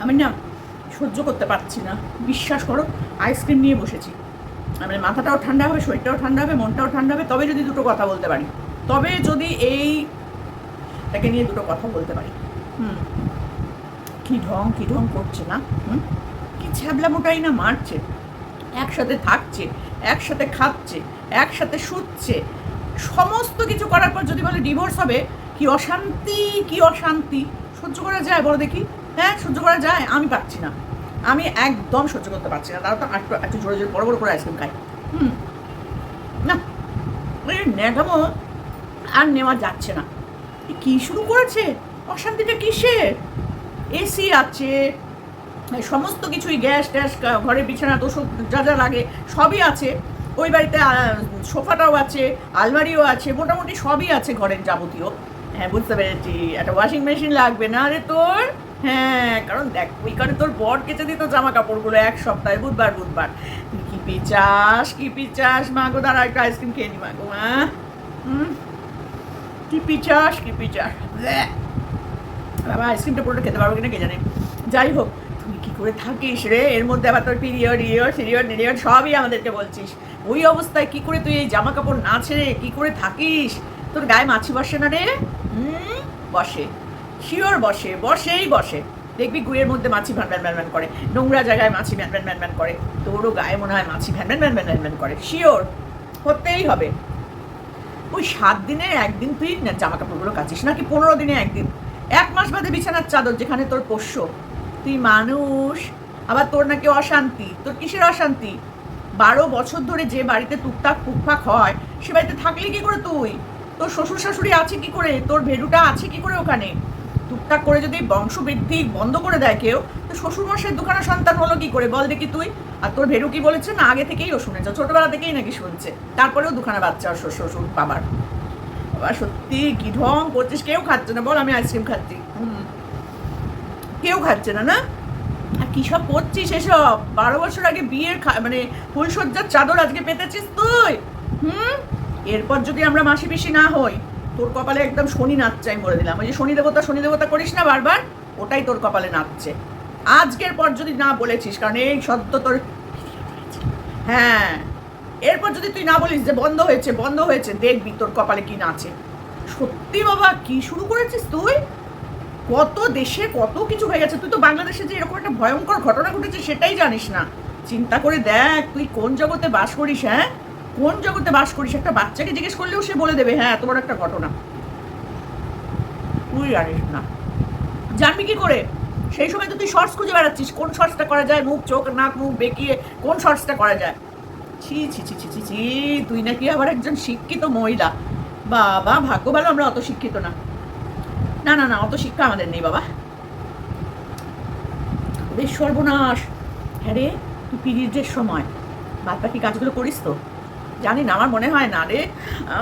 আমি না সহ্য করতে পারছি না। বিশ্বাস করো আইসক্রিম নিয়ে বসেছি। মানে মাথাটাও ঠান্ডা হবে, শরীরটাও ঠান্ডা হবে, মনটাও ঠান্ডা হবে, তবে যদি দুটো কথা বলতে পারি। তবে যদি এই তাকে নিয়ে দুটো কথা বলতে পারি। হুম। কি ঢং কি ঢং করছে না? হুম? কি ছ্যাবলা মোটাই না মারছে? একসাথে থাকছে, একসাথে খাচ্ছে, একসাথে শুচ্ছে। সমস্ত কিছু করার পর যদি বলে ডিভোর্স হবে, কি অশান্তি কি অশান্তি? সহ্য করা যায়, বলো দেখি। হ্যাঁ সহ্য করা যায়, আমি পাচ্ছি না। আমি একদম সহ্য করতে পারছি না। তারা তো একটু একটু জোরে জোরে বড় বড় করে আইসক্রিম খাই। হুম। না এই ন্যাকামো আর নেওয়া যাচ্ছে না। কি শুরু করেছে? অশান্তিটা কিসের এসি আছে সমস্ত কিছুই, গ্যাস ট্যাস ঘরের বিছানা তোষক যা যা লাগে, সবই আছে। ওই বাড়িতে সোফাটাও আছে, আলমারিও আছে, মোটামুটি সবই আছে ঘরের যাবতীয়। হ্যাঁ বুঝতে পেরেছি। একটা ওয়াশিং মেশিন লাগবে। না রে তোর। হ্যাঁ কারণ দেখ ওই কারণে তোর বর কেচে দিত জামা কাপড়গুলো এক সপ্তাহে, বুধবার বুধবার। তুই কি পিচাস কি পিচাস মা গো, দাঁড়া, একটু আইসক্রিম খেয়ে নি, মা গো, মা। হুম? কি পিচাস কি পিচাস বাবা, আইসক্রিমটা পুরোটা খেতে পারব কিনা কে জানে? যাই হোক, তুই কি করে থাকিস রে? এর মধ্যে আবার তোর পিরিয়ড ইয়ড সিরিয়ড নিরিয়ড সবই আমাদেরকে বলছিস। ওই অবস্থায় কি করে তুই এই জামা কাপড় না ছেড়ে কি করে থাকিস? তোর গায়ে মাছি বসে না রে? হুম? বসে। শিওর বসে বসেই বসে দেখবি গুয়ের মধ্যে মাছি ভ্যান ভ্যান ভ্যান করে নোংরা জায়গায় মাছি ভ্যান ভ্যান ভ্যান করে তোরও গায়ে মনে হয় মাছি ভ্যান ভ্যান ভ্যান ভ্যান করে শিওর হতেই হবে ওই সাত দিনে একদিন তুই জামা কাপড়গুলো কাচিস নাকি পনেরো দিনে একদিন এক মাস বাদে বিছানার চাদর যেখানে তোর পোষ্য তুই মানুষ আবার তোর নাকি অশান্তি তোর কিসের অশান্তি বারো বছর ধরে যে বাড়িতে টুকটাক ফুকফাক হয় সে বাড়িতে থাকলি কি করে তুই তোর শ্বশুর শাশুড়ি আছে কি করে তোর ভেড়ুটা আছে কি করে ওখানে টুকটাক করে যদি বংশবৃদ্ধি বন্ধ করে দেয় কেউ, তো শ্বশুরমশাইয়ের দুখানা সন্তান হলো কি করে? বল দেখি তুই। আর তোর ভেড়ু কি বলেছে? না, আগে থেকেই ও শুনেছে ছোটবেলা থেকেই নাকি শুনছে। তারপরেও দুখানা বাচ্চা আর শ্বশুর বাবার। বাবা, সত্যি কি ঢং করছিস? কেউ খাচ্ছে না। বল, আমি আইসক্রিম খাচ্ছি। কেউ খাচ্ছে না না? আর কি সব করছিস এসব? বারো বছর আগে বিয়ের মানে ফুলসজ্জার চাদর আজকে পেতেছিস তুই? হুম? এরপর যদি আমরা মাসি পিসি না হই তোর কপালে একদম শনি নাচছে আমি বলে দিলাম। ওই যে শনি দেবতা শনি দেবতা করিস না বারবার, ওটাই তোর কপালে নাচছে। আজকের পর যদি না বলেছিস, কারণ এই সদ্য তোর হ্যাঁ এরপর যদি তুই না বলিস যে বন্ধ হয়েছে বন্ধ হয়েছে, দেখবি তোর কপালে কি নাচে। সত্যি বাবা, কি শুরু করেছিস তুই? কত দেশে কত কিছু হয়ে গেছে। তুই তো বাংলাদেশে যে এরকম একটা ভয়ঙ্কর ঘটনা ঘটেছে, সেটাই জানিস না। চিন্তা করে দেখ, তুই কোন জগতে বাস করিস হ্যাঁ? কোন জগতে বাস করিস? একটা বাচ্চাকে জিজ্ঞেস করলেও সে বলে দেবে হ্যাঁ এত বড় একটা ঘটনা। তুই জানিস না। জানবি কি করে? সেই সময় তো তুই শর্টস খুঁজে বেড়াচ্ছিস। কোন শর্টসটা করা যায়? মুখ, চোখ, নাক, মুখ, বেঁকিয়ে কোন শর্টসটা করা যায়? ছি ছি ছি ছি ছি ছি, তুই নাকি আবার একজন শিক্ষিত মহিলা। বাবা ভাগ্য ভালো আমরা অত শিক্ষিত না। না না না, অত শিক্ষা আমাদের নেই, বাবা। বেশ সর্বনাশ। হ্যাঁ রে, তুই পিরিয়ডের সময়। বাদ বাকি কাজগুলো করিস তো। জানি না, আমার মনে হয় না রে।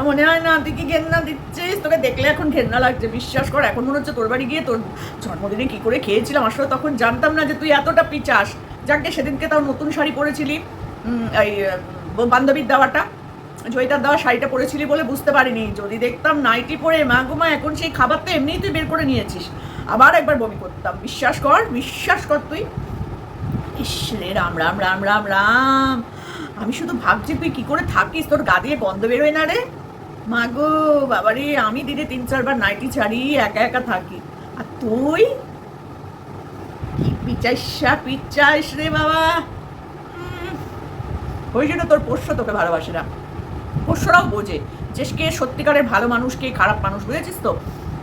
মনে হয় না, তুই কি ঘেন্না দিচ্ছিস? তোকে দেখলে এখন ঘেন্না লাগছে, বিশ্বাস কর, এখন মনে হচ্ছে তোর বাড়ি গিয়ে তোর জন্মদিনে কি করে খেয়েছিলাম? আসলে তখন জানতাম না যে তুই এতটা পিচাস। যাকে সেদিনকে তাও নতুন শাড়ি পরেছিলি। এই বান্ধবীর দেওয়াটা। জয়িতার দেওয়া শাড়িটা পরেছিলি বলে বুঝতে পারিনি। যদি দেখতাম নাইটি পরে, মা গো মা, এখন সেই খাবার তো এমনিই তুই বের করে নিয়েছিস। আবার একবার বমি করতাম। বিশ্বাস কর বিশ্বাস কর তুই। ইস রাম রাম রাম রাম রাম। আমি শুধু ভাবছি, তুই কি করে থাকিস? তোর গা দিয়ে গন্ধ বেরোয় না রে? মা গো, বাবারে, আমি দিনে তিন, চারবার নাইটি ছাড়ি একা একা থাকি। আর তুই? কি পিচাইসা পিচাইস রে বাবা। ওই জন্য তোর পোষ্য তোকে ভালোবাসে না। পোষ্যরাও বোঝে, যে কে সত্যিকারের ভালো মানুষ, কে খারাপ মানুষ, বুঝেছিস তো?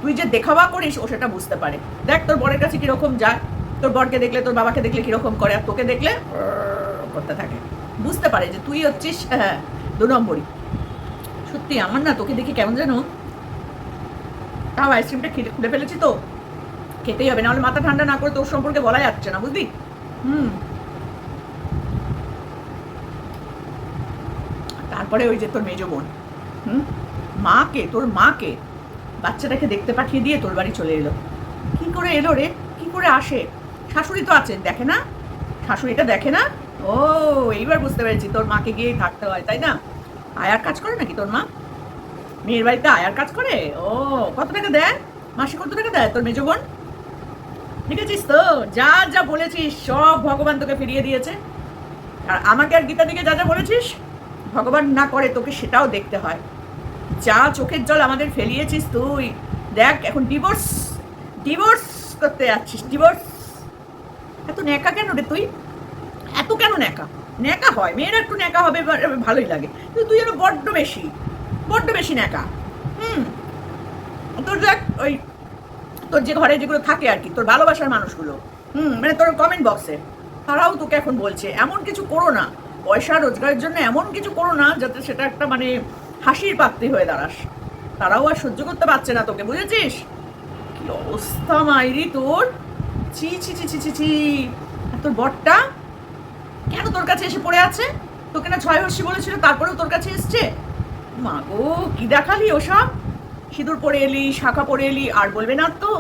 তুই যে দেখাবা করিস, ও সেটা বুঝতে পারে। দেখ, তোর বরের কাছে কীরকম যায়। তোর বরকে দেখলে, তোর বাবাকে দেখলে কীরকম করে, আর তোকে দেখলে করতে থাকে। বুঝতে পারে যে তুই হচ্ছিস হ্যাঁ দু নম্বরই। সত্যি, আমার না তোকে দেখে কেমন যেন তাও আইসক্রিমটা খেতে খুলে ফেলেছি তো। খেতেই হবে, নাহলে মাথা ঠান্ডা না করে তোর সম্পর্কে বলা যাচ্ছে না, বুঝলি? হুম। তারপরে ওই যে তোর মেজ বোন, হুম? মাকে, তোর মাকে বাচ্চাটাকে দেখতে পাঠিয়ে দিয়ে তোর বাড়ি চলে এলো। কি করে এলো রে? কি করে আসে? শাশুড়ি তো আছে দেখে না? শাশুড়িটা দেখে না? ও, এইবার বুঝতে পেরেছি, তোর মাকে গিয়েই থাকতে হয়, তাই না? আয়ার কাজ করে নাকি তোর মা? মেয়ের বাড়িতে আয়ার কাজ করে? ও, কত টাকা দেয়? মাসে কত টাকা দেয় তোর মেজো বোন? দেখেছিস তো? যা যা বলেছিস, সব ভগবান তোকে ফিরিয়ে দিয়েছে। আর আমাকে আর গীতা দিকে যা যা বলেছিস, ভগবান না করে তোকে সেটাও দেখতে হয়। যা চোখের জল আমাদের ফেলিয়েছিস তুই, দেখ এখন ডিভোর্স ডিভোর্স করতে যাচ্ছিস ডিভোর্স এত ন্যাকা কেন রে তুই? এত কেন ন্যাকা? ন্যাকা হয়, মেয়েরা একটু ন্যাকা হবে ভালোই লাগে। কিন্তু তুই যেন বড্ড বেশি বড্ড বেশি ন্যাকা। হুম? তোর দেখ, ওই তোর যে ঘরে যেগুলো থাকে আর কি, তোর ভালোবাসার মানুষগুলো, হুম? মানে তোর কমেন্ট বক্সে তারাও তোকে এখন বলছে, এমন কিছু করো না। পয়সা রোজগারের জন্য এমন কিছু করো না, যাতে সেটা একটা মানে হাসির পাত্রী হয়ে দাঁড়াস। তারাও আর সহ্য করতে পারছে না তোকে, বুঝেছিস? কি অবস্থা মাইরি তোর? ছি ছি ছি ছি ছি ছি। তোর বরটা? কেন তোর কাছে এসে পড়ে আছে? তোকে না ছয় হর্ষি বলেছিল, তারপরেও তোর কাছে এসছে? মা গো, কি দেখালি ওসব? সিঁদুর পরে এলি, শাখা পরে এলি, আর বলবে না তো,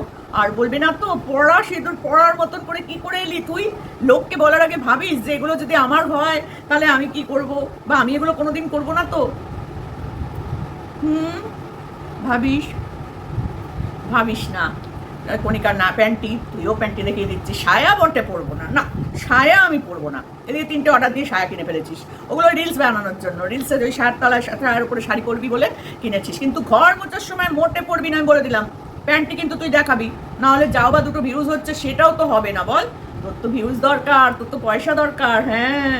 আর বলবে না তো, পড়া সিঁদুর পড়ার মতন করে কি করে এলি তুই? লোককে বলার আগে ভাবিস যে এগুলো যদি আমার হয়, তাহলে আমি কি করব? বা আমি এগুলো কোনোদিন করব না তো? হুম, ভাবিস? ভাবিস না। কণিকার না প্যান্টি, তুইও প্যান্টি দেখিয়ে দিচ্ছিস। সায়া বটে পরবো না। না, সায়া আমি পরবো না। এদিকে তিনটে অর্ডার দিয়ে সায়া কিনে ফেলেছিস। ওগুলো রিলস বানানোর জন্য। রিলসে ওই তলায় সাথে আর উপরে শাড়ি পরবি বলে কিনেছিস। কিন্তু ঘর মোচার সময় মোটে পরবি না, আমি বলে দিলাম। প্যান্টটি কিন্তু তুই দেখাবি। না হলে যাও বা দুটো ভিউজ হচ্ছে, সেটাও তো হবে না বল। তোর তো ভিউজ দরকার, তোর তো পয়সা দরকার হ্যাঁ।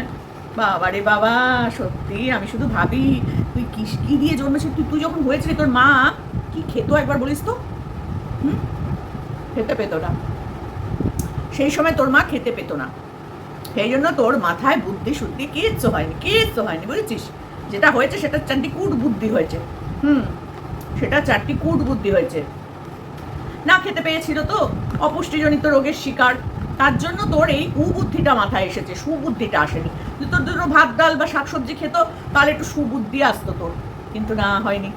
বাবা রে বাবা, সত্যি আমি শুধু ভাবি, তুই কি কি দিয়ে জন্মেছিস? তুই তুই যখন হয়েছিলি তোর মা, কি খেতো একবার বলিস তো? হুম? খেতে পেতো না। সেই সময় তোর মা খেতে পেতো না। সেই জন্য তোর মাথায় বুদ্ধি শুদ্ধি কিচ্ছু হয়নি কিচ্ছু হয়নি, বুঝেছিস? যেটা হয়েছে সেটা চারটি কুট বুদ্ধি হয়েছে। হুম, সেটা চারটি কুট বুদ্ধি হয়েছে। না খেতে পেয়েছিল তো, অপুষ্টিজনিত রোগের শিকার। তার জন্য তোর এই কুবুদ্ধিটা মাথায় এসেছে, সুবুদ্ধিটা আসেনি। যদি তোর দুটো ভাত, ডাল বা শাকসবজি খেত, তাহলে একটু সুবুদ্ধি আসতো তোর। কিন্তু না, হয়নি।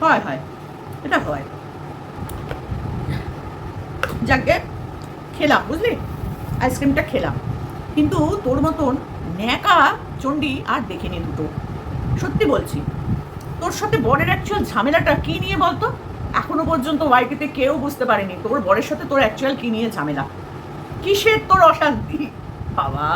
হয় হয়। এটা হয়। যাকে খেলাম, বুঝলি? আইসক্রিমটা খেলাম। কিন্তু তোর মতন ন্যাকা চণ্ডী আর দেখিনি দুটো। সত্যি বলছি, তোর সাথে বরের অ্যাকচুয়াল ঝামেলাটা কী নিয়ে বলতো? এখনও পর্যন্ত ওয়াইটিতে কেউ বুঝতে পারেনি তোর বরের সাথে তোর অ্যাকচুয়াল কী নিয়ে ঝামেলা। কিসের তোর অশান্তি? বাবা,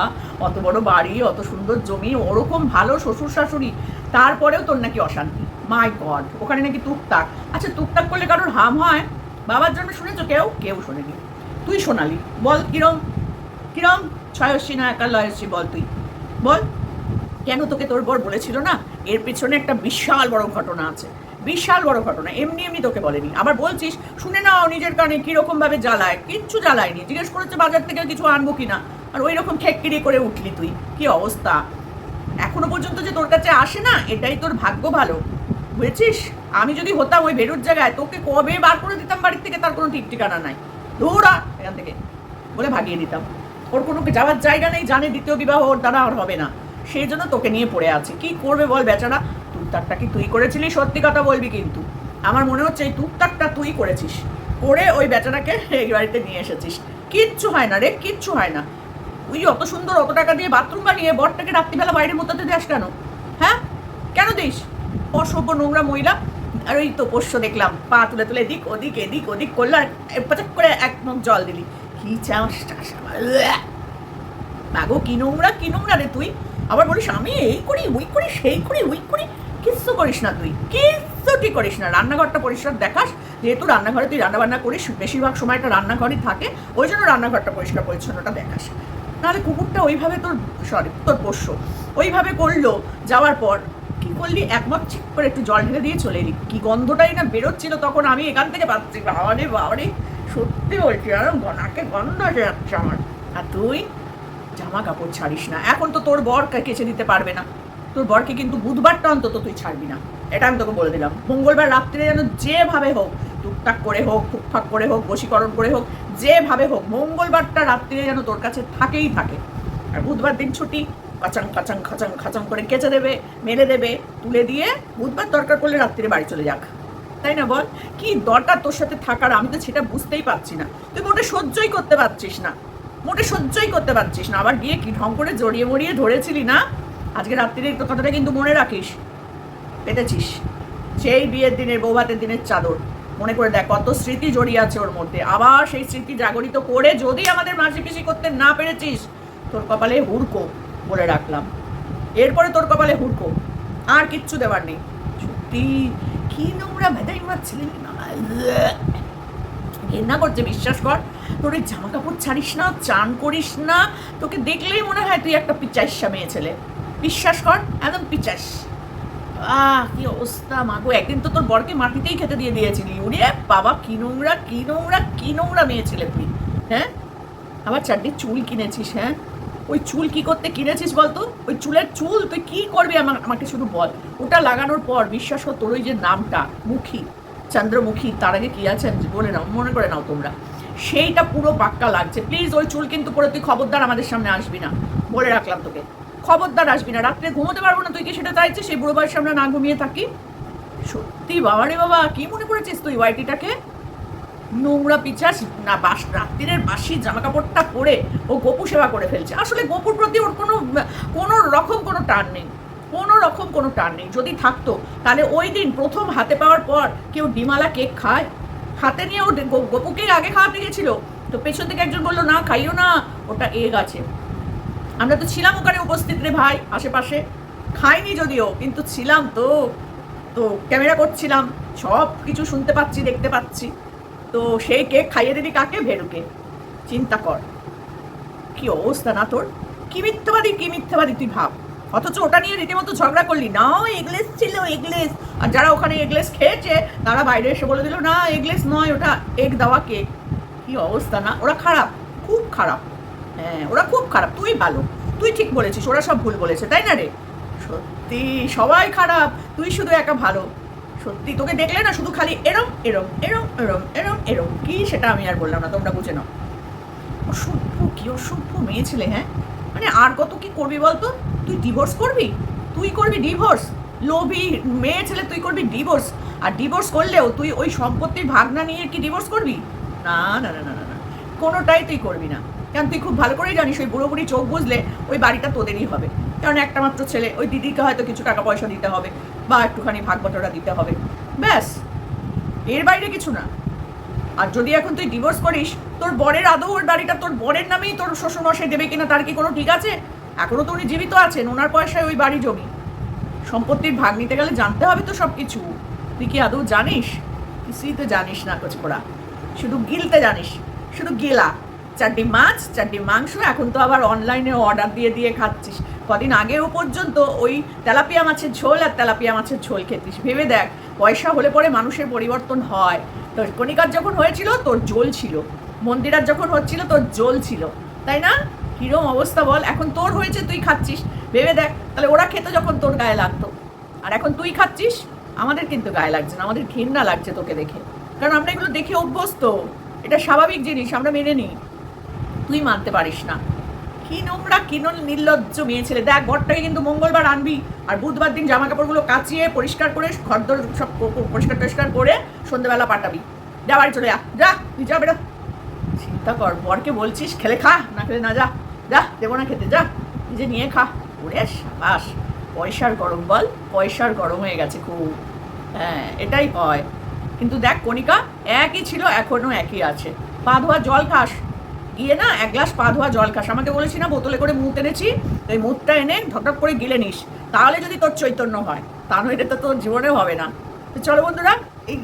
অত বড় বাড়ি, অত সুন্দর জমি, ওরকম ভালো শ্বশুর শাশুড়ি তারপরেও তোর নাকি অশান্তি। মাই গড ওখানে নাকি টুকটাক আচ্ছা টুকটাক করলে কারোর হাম হয়? বাবার জন্য শুনেছো? কেউ? কেউ শোনেনি। তুই শোনালি। বল, কিরম? কিরম? ছয়সী না একা লয়সী বল তুই। বল। কেন তোকে তোর বর বলেছিল না? এর পেছনে একটা বিশাল বড় ঘটনা আছে। বিশাল বড় ঘটনা। এমনি এমনি তোকে বলেনি। আবার বলছিস, শুনে নাও, নিজের কানে কীরকমভাবে জ্বালায়। কিচ্ছু জ্বালায়নি জিজ্ঞেস করেছে, বাজার থেকে কিছু আনব কি না আর ওই রকম খেককিরি করে উঠলি তুই। কি অবস্থা? এখনও পর্যন্ত যে তোর কাছে আসে না, এটাই তোর ভাগ্য ভালো। বুঝেছিস? আমি যদি হতাম ওই বেরোর জায়গায়, তোকে কবে বার করে দিতাম বাড়ির থেকে? তার কোনো ঠিক ঠিকানা নাই। দৌড়া এখান থেকে। বলে ভাগিয়ে দিতাম ওর কোনো যাওয়ার জায়গা নেই, জানে দ্বিতীয় বিবাহ ওর দ্বারা আর হবে না। সেই জন্য তোকে নিয়ে পড়ে আছে। কি করবে বল বেচারা? তুকতাকটা কি তুই করেছিলি? সত্যি কথা বলবি কিন্তু। আমার মনে হচ্ছে এই তুকতাকটা তুই করেছিস। করে ওই বেচারাকে এই বাড়িতে নিয়ে এসেছিস। কিচ্ছু হয় না রে, কিচ্ছু হয় না। তুই অত সুন্দর অত টাকা দিয়ে বাথরুম বানিয়ে বরটাকে রাত্রিবেলা বাইরে মোতাতে দিস কেন? হ্যাঁ? কেন দিস? অসভ্য নোংরা মহিলা। আর ওই তো পোষ্য দেখলাম। পা তুলে তুলে এদিক, ওদিক এদিক, ওদিক করল আর করে এক মুখ জল দিলি। কি চাস কি নোংরা কি নোংরা রে তুই? আবার বলিস, আমি এই করি, ওই করি, সেই করি, ওই করি। কিচ্ছু করিস না তুই। কিচ্ছু তুই করিস না। রান্নাঘরটা পরিষ্কার দেখাস। যেহেতু রান্নাঘরে তুই রান্না বান্না করিস, বেশিরভাগ সময়টা রান্নাঘরই থাকে। ওই জন্য রান্নাঘরটা পরিষ্কার পরিচ্ছন্নটা দেখাস। নাহলে কুকুরটা ওইভাবে তোর সরি তোর পোষ্য। ওইভাবে করল, যাওয়ার পর কি করলি? একমত ঠিক করে একটু জল ঢেলে দিয়ে চলে এলি। কি গন্ধটাই না বেরোচ্ছিল, তখন আমি এখান থেকে পাচ্ছি বাবারে বাবারে, সত্যি বলছি আর নাকে গন্ধ এসে যাচ্ছে আমার। আর তুই জামা কাপড় ছাড়িস না। এখন তো তোর বর কেচে দিতে পারবে না। তোর বরকে কিন্তু বুধবারটা অন্তত তুই ছাড়বি না। এটা আমি তোকে বলে দিলাম। মঙ্গলবার, রাত্রে যেন যেভাবে হোক, টুকটাক করে হোক ফুকফাক করে হোক, বশীকরণ করে হোক, যেভাবে হোক, মঙ্গলবারটা, রাত্রিরে যেন তোর কাছে থাকেই থাকে। আর বুধবার দিন ছুটি। কাচাং কাচাং, খাচাং খাচাং করে কেচে দেবে মেরে দেবে, তুলে দিয়ে বুধবার দরকার পড়লে রাত্রিরে বাড়ি চলে যাক। তাই না বল? কি দরকার তোর সাথে থাকার? আমি তো সেটা বুঝতেই পারছি না। তুই মোটে সহ্যই করতে পারছিস না। মোটে সহ্যই করতে পারছিস না। আবার গিয়ে কি ঢং করে জড়িয়ে মরিয়ে ধরেছিলি না? আজকে রাত্রিরে তো কথাটা কিন্তু মনে রাখিস। পেতেছিস। সেই বিয়ের দিনের, বৌভাতের দিনের চাদর। মনে করে দেখ কত স্মৃতি জড়িয়ে আছে ওর মধ্যে। আবার সেই স্মৃতি জাগরিত করে যদি আমাদের মাসি পিসি করতে না পেরেছিস, তোর কপালে হুড়কো। বলে রাখলাম। এরপরে তোর কপালে হুড়কো। আর কিচ্ছু দেবার নেই। সত্যি, কি নোংরা ভেদাই মারছিলেন ঘেন্না করছে, বিশ্বাস কর। তোর ওই জামা কাপড় ছাড়িস না, চান করিস না। তোকে দেখলেই মনে হয় তুই একটা পিচাইসা মেয়ে ছেলে। বিশ্বাস কর, একদম পিচাস আহ, কি অবস্থা মাগো একদিন তো তোর বরকে মাটিতেই খেতে দিয়ে দিয়েছিলি। উড়ে বাবা, কি নোংরা কি নোংরা কি নোংরা মেয়ে ছেলে তুই। হ্যাঁ? আবার চারটি চুল কিনেছিস হ্যাঁ? ওই চুল কি করতে কিনেছিস বলতো? ওই চুলের চুল তুই কি করবি আমার, আমাকে শুধু বল। ওটা লাগানোর পর বিশ্বাস কর তোর ওই যে নামটা, মুখী, চন্দ্রমুখী, তার আগে কি আছে বলে নাও, মনে করে নাও তোমরা। সেইটা পুরো পাক্কা লাগছে। প্লিজ ওই চুল কিন্তু পরে তুই খবরদার আমাদের সামনে আসবি না। বলে রাখলাম তোকে। খবরদার আসবি না। রাত্রে ঘুমোতে পারব না। তুই কি সেটা চাইছিস? সেই বুড়ো বয়সের সামনে না ঘুমিয়ে থাকি? সত্যি বাবা রে বাবা, কি মনে করেছিস তুই ওয়াইটিটাকে? নোংরা পিচাস না বাস, রাত্রিরের বাসি জামা কাপড়টা পরে ও গপু সেবা করে ফেলছে। আসলে গপুর প্রতি ওর কোনো কোনো রকম কোনো টান নেই। কোনো রকম কোনো টান নেই। যদি থাকতো, তাহলে ওই দিন প্রথম হাতে পাওয়ার পর কেউ ডিমালা কেক খায়। হাতে নিয়ে ও গো- গপুকে আগে খাওয়াতে গেছিল। তো পেছন থেকে একজন বলল, না, খাইও না, ওটা এগ আছে। আমরা তো ছিলাম ওখানে উপস্থিত রে ভাই, আশেপাশে। খাইনি যদিও, কিন্তু ছিলাম তো। তো ক্যামেরা করছিলাম সব কিছু শুনতে পাচ্ছি, দেখতে পাচ্ছি। তো সেই কেক খাইয়ে দিবি কাকে? ভেরুকে চিন্তা কর। কি অবস্থা না তোর? কি মিথ্যাবাদী কি মিথ্যাবাদী তুই ভাব। অথচ ওটা নিয়ে রীতিমতো ঝগড়া করলি। না, এগলেস ছিল, এগলেস। আর যারা ওখানে এগলেস খেয়েছে, তারা বাইরে এসে বলে দিল, না, এগলেস নয়, ওটা এগ দেওয়া কেক। কি অবস্থা না? ওরা খারাপ, খুব খারাপ। হ্যাঁ ওরা খুব খারাপ। তুই ভালো। তুই ঠিক বলেছিস, ওরা সব ভুল বলেছে, তাই না রে? সত্যি, সবাই খারাপ। তুই শুধু একা ভালো। সত্যি, তোকে দেখলে না শুধু খালি এরম এরম এরম এরম এরম এরম। কি সেটা আমি আর বললাম না, তোমরা বুঝে নাও। অসভ্য, কি অসভ্য মেয়ে ছেলে হ্যাঁ? মানে আর কত কি করবি বলতো? তুই ডিভোর্স করবি? তুই করবি ডিভোর্স লোভী মেয়ে ছেলে, তুই করবি ডিভোর্স আর ডিভোর্স করলেও তুই ওই সম্পত্তির ভাগনা নিয়ে কি ডিভোর্স করবি? না না না না না। কোনোটাই তুই করবি না। কারণ তুই খুব ভালো করেই জানিস, ওই বুড়ো বুড়ি চোখ বুঝলে ওই বাড়িটা তোদেরই হবে। কারণ একটা মাত্র ছেলে, ওই দিদিকে হয়তো কিছু টাকা পয়সা দিতে হবে বা একটুখানি ভাগ বটরা দিতে হবে। ব্যাস, এর বাইরে কিছু না। আর যদি এখন তুই ডিভোর্স করিস, তোর বরের আদৌ ওর বাড়িটা তোর বরের নামেই তোর শ্বশুরমশাই দেবে কিনা তার কি কোনো ঠিক আছে? এখনও তো উনি জীবিত আছেন, ওনার পয়সায় ওই বাড়ি জমি। সম্পত্তির ভাগ নিতে গেলে জানতে হবে তো সব কিছু তুই কি আদৌ জানিস? কিছুই তো জানিস না কচকোড়া শুধু গিলতে জানিস, শুধু গেলা। চারটি মাছ, চারটি মাংস, এখন তো আবার অনলাইনে অর্ডার দিয়ে দিয়ে খাচ্ছিস। কদিন আগেও পর্যন্ত ওই তেলাপিয়া মাছের ঝোল আর তেলাপিয়া মাছের ঝোল খেতিস। ভেবে দেখ, পয়সা হলে পরে মানুষের পরিবর্তন হয়। তোর কণিকার যখন হয়েছিল, তোর জোল ছিল। মন্দিরার যখন হচ্ছিল, তোর জোল ছিল। তাই না? কীরম অবস্থা বল? এখন তোর হয়েছে, তুই খাচ্ছিস। ভেবে দেখ, তাহলে ওরা খেতে যখন তোর গায়ে লাগতো। আর এখন তুই খাচ্ছিস? আমাদের কিন্তু গায়ে লাগছে না, আমাদের ঘৃণা লাগছে তোকে দেখে। কারণ আমরা এগুলো দেখে অভ্যস্ত। এটা স্বাভাবিক জিনিস, আমরা মেনে নিই। তুই মানতে পারিস না। কি নোংরা, কি নির্লজ্জ মেয়ে ছেলে। দেখ ঘরটাকে কিন্তু মঙ্গলবার আনবি। আর বুধবার দিন জামা কাপড়গুলো কাচিয়ে পরিষ্কার করে, ঘরদর সব প- প- পরিষ্কার টরিষ্কার করে সন্ধ্যেবেলা পাঠাবি। যা, বাড়ি চলে যা। যা, তুই যা, বেরো। চিন্তা কর, বরকে বলছিস, খেলে খা, না খেলে না যা। যা, দেবো না খেতে, যা। নিজে নিয়ে খা। ওরে সাবাস। পয়সার গরম বল, পয়সার গরম হয়ে গেছে খুব। হ্যাঁ এটাই হয়। কিন্তু দেখ, কণিকা, একই ছিল এখনও একই আছে। পা ধোয়া জল খাস। গিয়ে না এক গ্লাস পা ধোয়া জল খাস। আমাকে বলেছি, না, বোতলে করে মুখ এনেছি এই মুতটা এনে ঢকঢক করে গিলে নিস। তাহলে যদি তোর চৈতন্য হয় তা নইলে তো তোর জীবনে হবে না। তো চলো বন্ধুরা, এই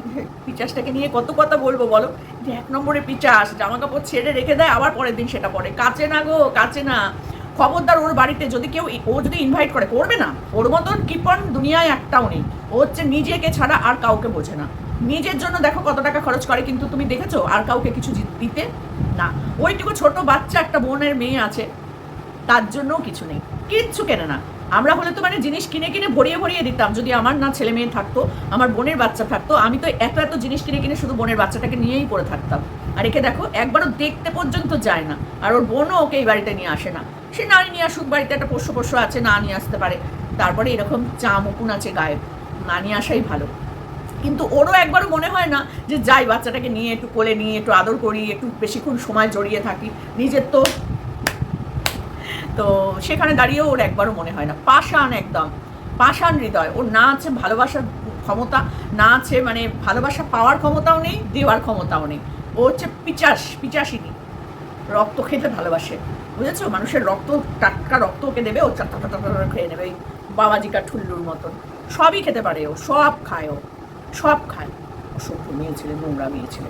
পিচাসটাকে নিয়ে কত কথা বলব বলো? যে এক নম্বরে পিচাস জামা কাপড় ছেড়ে রেখে দেয়, আবার পরের দিন সেটা পরে। কাচে না গো কাচে না। খবরদার ওর বাড়িতে যদি কেউ ও যদি ইনভাইট করে, করবে না? ওর মতন কিপন দুনিয়ায় একটাও নেই। ও হচ্ছে নিজেকে ছাড়া আর কাউকে বোঝে না। নিজের জন্য দেখো কত টাকা খরচ করে, কিন্তু তুমি দেখেছ আর কাউকে কিছু দিতে? না। ওইটুকু ছোট বাচ্চা একটা বোনের মেয়ে আছে, তার জন্যও কিছু নেই। কিচ্ছু কেনে না। আমরা হলে তো মানে জিনিস কিনে কিনে ভরিয়ে ভরিয়ে দিতাম। যদি আমার না ছেলে মেয়ে থাকতো, আমার বোনের বাচ্চা থাকতো, আমি তো এত এত জিনিস কিনে কিনে শুধু বোনের বাচ্চাটাকে নিয়েই পড়ে থাকতাম। আর একে দেখো, একবারও দেখতে পর্যন্ত যায় না। আর ওর বোনও ওকে এই বাড়িতে নিয়ে আসে না। সে না নিয়ে আসুক, বাড়িতে একটা পোষ্য পোষ্য আছে, না নিয়ে আসতে পারে। তারপরে এরকম চা মুকুন আছে গায়ে। না নিয়ে আসাই ভালো। কিন্তু ওরও একবারও মনে হয় না যে যাই, বাচ্চাটাকে নিয়ে একটু কোলে নিয়ে একটু আদর করি, একটু বেশিক্ষণ সময় জড়িয়ে থাকি। নিজের তো তো সেখানে দাঁড়িয়েও ওর একবারও মনে হয় না। পাষাণ একদম। পাষাণ হৃদয়। ওর না আছে ভালোবাসার ক্ষমতা, না আছে মানে ভালোবাসা পাওয়ার ক্ষমতাও নেই, দেওয়ার ক্ষমতাও নেই। ও হচ্ছে পিচাস, পিচাসিনী। রক্ত খেতে ভালোবাসে। বুঝেছ? মানুষের রক্ত, টাটকা রক্ত ওকে দেবে, ও চাটা খেয়ে নেবে এই বাবাজিকা ঠুল্লুর মতন। সবই খেতে পারে ও, সব খায় ও। সব খায়। অসভ্য মেয়ে ছেলে নোংরা মেয়ে ছেলে।